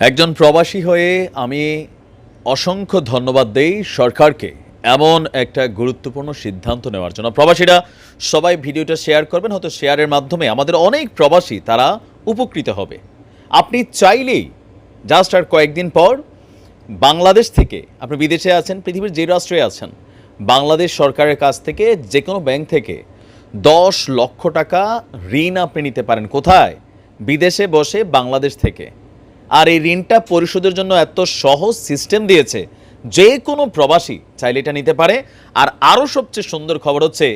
একজন প্রবাসী হয়ে আমি অসংখ্য ধন্যবাদ দেই সরকারকে এমন একটা গুরুত্বপূর্ণ সিদ্ধান্ত নেওয়ার জন্য। প্রবাসীরা সবাই ভিডিওটা শেয়ার করবেন, হয়তো শেয়ারের মাধ্যমে আমাদের অনেক প্রবাসী তারা উপকৃত হবে। আপনি চাইলেই জাস্ট আর কয়েকদিন পর বাংলাদেশ থেকে, আপনি বিদেশে আছেন, পৃথিবীর যে রাষ্ট্রে আছেন, বাংলাদেশ সরকারের কাছ থেকে যে কোনো ব্যাংক থেকে দশ লক্ষ টাকা ঋণ আপনি নিতে পারেন। কোথায়? বিদেশে বসে বাংলাদেশ থেকে। আর এই ঋণটা পরিশোধের জন্য এত সহজ সিস্টেম দিয়েছে, যে কোনো প্রবাসী চাইলে এটা নিতে পারে। আর আরও সবচেয়ে সুন্দর খবর হচ্ছে,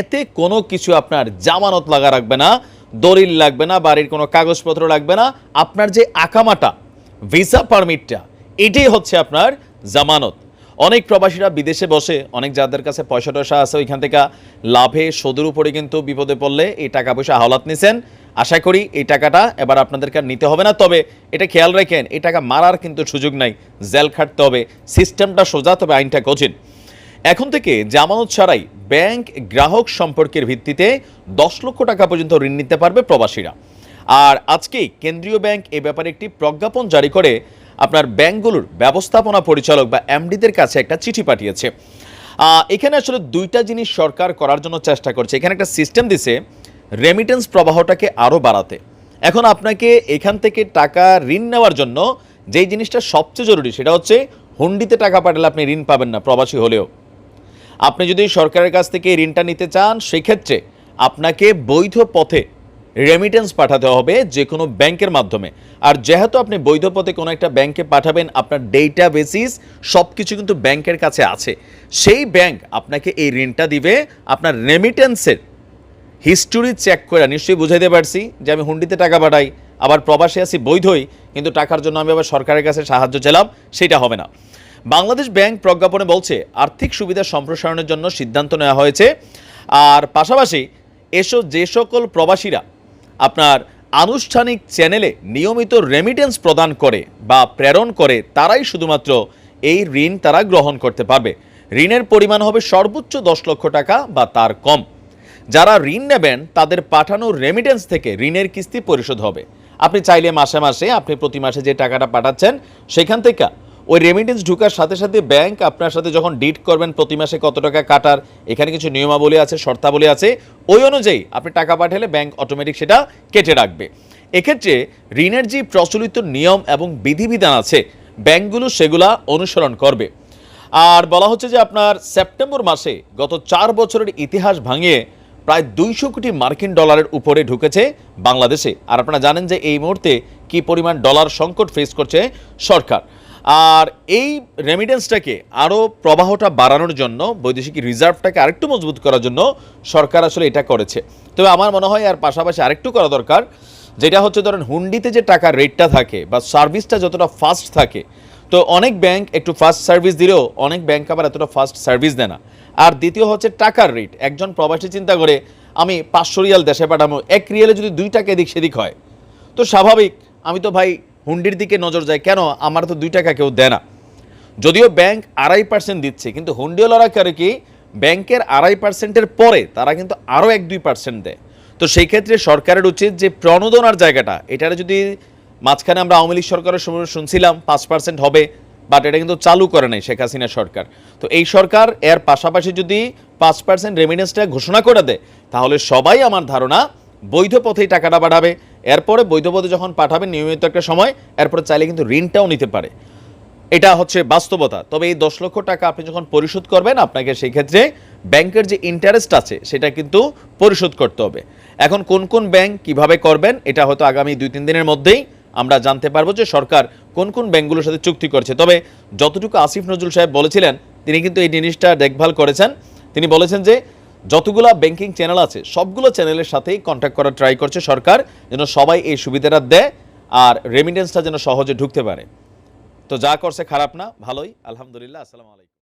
এতে কোনো কিছু আপনার জামানত লাগা রাখবে না, দলিল লাগবে না, বাড়ির কোনো কাগজপত্র লাগবে না। আপনার যে আকামাটা, ভিসা পারমিটটা, এটাই হচ্ছে আপনার জামানত। অনেক প্রবাসীরা বিদেশে বসে অনেক যাদের কাছে পয়সা টয়সা আছে ওইখান থেকে লাভে সুদের উপরে কিন্তু বিপদে পড়লে এই টাকা পয়সা হাওলাত নিছেন। আশা করি এই টাকাটা এবার আপনাদেরকে নিতে হবে না। তবে এটা খেয়াল রাখেন, এই টাকা মারার কিন্তু সুযোগ নাই। জেল খাটতে হবে, সিস্টেমটা সোজা, তবে আইনটা কঠিন। এখন থেকে জামানত ছাড়াই ব্যাংক গ্রাহক সম্পর্কের ভিত্তিতে দশ লক্ষ টাকা পর্যন্ত ঋণ নিতে পারবে প্রবাসীরা। আর আজকেই কেন্দ্রীয় ব্যাংক এ ব্যাপারে একটি প্রজ্ঞাপন জারি করে আপনার ব্যাংকগুলোর ব্যবস্থাপনা পরিচালক বা এমডিদের কাছে একটা চিঠি পাঠিয়েছে। এখানে আসলে দুইটা জিনিস সরকার করার জন্য চেষ্টা করছে। এখানে একটা সিস্টেম দিছে রেমিটেন্স প্রবাহটাকে আরও বাড়াতে। এখন আপনাকে এখান থেকে টাকা ঋণ নেওয়ার জন্য যেই জিনিসটা সবচেয়ে জরুরি সেটা হচ্ছে হুন্ডিতে টাকা পাঠালে আপনি ঋণ পাবেন না, প্রবাসী হলেও। আপনি যদি সরকারের কাছ থেকে ঋণটা নিতে চান, সেক্ষেত্রে আপনাকে বৈধ পথে রেমিটেন্স পাঠাতে হবে যে কোনো ব্যাংকের মাধ্যমে। আর যেহেতু আপনি বৈধ পথে কোনো একটা ব্যাংকে পাঠাবেন, আপনার ডেটা বেসিস সব কিছু কিন্তু ব্যাংকের কাছে আছে। সেই ব্যাংক আপনাকে এই ঋণটা দিবে, আপনার রেমিটেন্সের হিস্টোরি চেক করে, নিশ্চয়ই বুঝাইতে পারছি যে আমি হুন্ডিতে টাকা পাঠাই, আবার প্রবাসে আছি, বৈধই, কিন্তু টাকার জন্য আমি আবার সরকারের কাছে সাহায্য চাইলাম সেটা হবে না। বাংলাদেশ ব্যাংক প্রজ্ঞাপনে বলছে, আর্থিক সুবিধা সম্প্রসারণের জন্য সিদ্ধান্ত নেওয়া হয়েছে। আর পাশাপাশি এসব যে সকল প্রবাসীরা আপনার আনুষ্ঠানিক চ্যানেলে নিয়মিত রেমিটেন্স প্রদান করে বা প্রেরণ করে তারাই শুধুমাত্র এই ঋণ তারা গ্রহণ করতে পারবে। ঋণের পরিমাণ হবে সর্বোচ্চ দশ লক্ষ টাকা বা তার কম। যারা ঋণ নেবেন, তাদের পাঠানো রেমিটেন্স থেকে ঋণের কিস্তি পরিশোধ হবে। আপনি চাইলে মাসে মাসে, আপনি প্রতি মাসে যে টাকাটা পাঠাচ্ছেন, সেখান থেকে ওই রেমিটেন্স ঢুকার সাথে সাথে ব্যাংক আপনার সাথে যখন ডিট করবেন প্রতি মাসে কত টাকা কাটার, এখানে কিছু নিয়মাবলী আছে, শর্তাবলী আছে, ওই অনুযায়ী আপনি টাকা পাঠালে ব্যাংক অটোমেটিক সেটা কেটে রাখবে। এক্ষেত্রে ঋণের যে প্রচলিত নিয়ম এবং বিধিবিধান আছে ব্যাংকগুলো সেগুলা অনুসরণ করবে। আর বলা হচ্ছে যে আপনার সেপ্টেম্বর মাসে গত চার বছরের ইতিহাস ভাঙিয়ে প্রায় দুইশো কোটি মার্কিন ডলারের উপরে ঢুকেছে বাংলাদেশে। আর আপনারা জানেন যে এই মুহূর্তে কি পরিমাণ ডলার সংকট ফেস করছে সরকার। আর এই রেমিডেন্সটাকে আরও প্রবাহটা বাড়ানোর জন্য, বৈদেশিক রিজার্ভটাকে আরেকটু মজবুত করার জন্য সরকার আসলে এটা করেছে। তবে আমার মনে হয় আর পাশাপাশি আরেকটু করা দরকার, যেটা হচ্ছে ধরেন হুন্ডিতে যে টাকার রেটটা থাকে বা সার্ভিসটা যতটা ফাস্ট থাকে, তো অনেক ব্যাংক একটু ফাস্ট সার্ভিস দিলেও অনেক ব্যাংক আবার এতটা ফাস্ট সার্ভিস দেয় না। আর দ্বিতীয় হচ্ছে টাকার রেট একজন প্রবাসী চিন্তা করে, আমি পাঁচশো রিয়াল দেশে পাঠাবো, এক রিয়ালে যদি দুই টাকা এদিক সেদিক হয়, তো স্বাভাবিক, আমি তো ভাই হুন্ডির দিকে নজর যায়, কেন? আমার তো দুই টাকা কেউ দেয় না। যদিও ব্যাংক আড়াই পার্সেন্ট দিচ্ছে, কিন্তু হুন্ডিওয়ালারা করে কি? ব্যাংকের আড়াই পার্সেন্টের পরে তারা কিন্তু আরও এক দুই পার্সেন্ট দেয়। তো সেই ক্ষেত্রে সরকারের উচিত যে প্রণোদনার জায়গাটা, এটার যদি মাঝখানে আমরা আওয়ামী লীগ সরকারের সময় শুনছিলাম, পাঁচ পার্সেন্ট হবে বাট এটা কিন্তু চালু করে নাই শেখ হাসিনা সরকার। তো এই সরকার এর পাশাপাশি যদি পাঁচ পার্সেন্ট রেমিডেন্সটা ঘোষণা করে দেয়, তাহলে সবাই আমার ধারণা বৈধ পথেই টাকাটা পাঠাবে। এরপরে বৈধ পথে যখন পাঠাবে নিয়মিত একটা সময়, এরপরে চাইলে কিন্তু ঋণটাও নিতে পারে। এটা হচ্ছে বাস্তবতা। তবে এই দশ লক্ষ টাকা আপনি যখন পরিশোধ করবেন, আপনাকে সেই ক্ষেত্রে ব্যাংকের যে ইন্টারেস্ট আছে, সেটা কিন্তু পরিশোধ করতে হবে। এখন কোন কোন ব্যাংক কীভাবে করবেন, এটা হয়তো আগামী দুই তিন দিনের মধ্যেই আমরা জানতে পারব যে সরকার কোন কোন ব্যাংকগুলোর সাথে চুক্তি করছে। তবে যতটুকু আসিফ নজরুল সাহেব বলেছিলেন, তিনি কিন্তু এই জিনিসটা দেখভাল করেছেন। তিনি বলেছেন যে যতগুলো ব্যাংকিং চ্যানেল আছে, সবগুলো চ্যানেলের সাথেই কন্ট্যাক্ট করার ট্রাই করছে সরকার, যেন সবাই এই সুবিধাটা দেয় আর রেমিটেন্সটা যেন সহজে ঢুকতে পারে। তো যা করছে খারাপ না, ভালোই, আলহামদুলিল্লাহ, আসসালামু আলাইকুম।